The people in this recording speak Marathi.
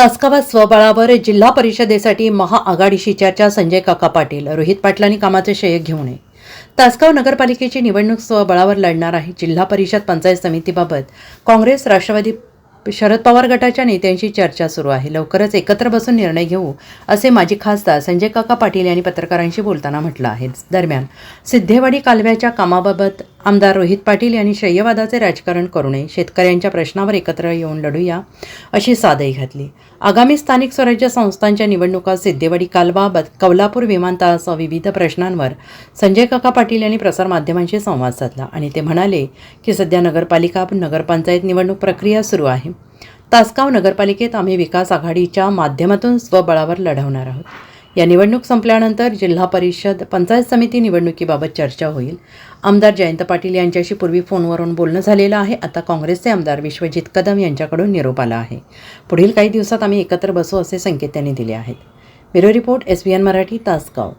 तासकाबाद स्वबळावर जिल्हा परिषदेसाठी महाआघाडीशी चर्चा संजय काका पाटील रोहित पाटलांनी कामाचे श्रेय घेऊ नये. तासगाव नगरपालिकेची निवडणूक स्वबळावर लढणार आहे. जिल्हा परिषद पंचायत समितीबाबत काँग्रेस राष्ट्रवादी शरद पवार गटाच्या नेत्यांशी चर्चा सुरू आहे. लवकरच एकत्र बसून निर्णय घेऊ असे माजी खासदार संजय काका पाटील यांनी पत्रकारांशी बोलताना म्हटलं आहे. दरम्यान सिद्धेवाडी कालव्याच्या कामाबाबत आमदार रोहित पाटील यांनी शय्यवादाचे राजकारण करू नये शेतकऱ्यांच्या प्रश्नावर एकत्र येऊन लढूया अशी सादही घातली. आगामी स्थानिक स्वराज्य संस्थांच्या निवडणुका सिद्धेवाडी कालवा बद कौलापूर विमानतळासह विविध प्रश्नांवर संजय काका पाटील यांनी प्रसारमाध्यमांशी संवाद साधला आणि ते म्हणाले की सध्या नगरपालिका नगरपंचायत निवडणूक प्रक्रिया सुरू आहे. तासगाव नगरपालिकेत आम्ही विकास आघाडीच्या माध्यमातून स्वबळावर लढवणार आहोत. या निवडणूक संपल्यानंतर जिल्हा परिषद पंचायत समिती निवडणुकीबाबत चर्चा होईल. आमदार जयंत पाटील यांच्याशी पूर्वी फोनवरून बोलणं झालेलं आहे. आता काँग्रेसचे आमदार विश्वजित कदम यांच्याकडून निरोप आला आहे. पुढील काही दिवसात आम्ही एकत्र बसू असे संकेत त्यांनी दिले आहेत. Bureau report S B N Marathi Tasgaon.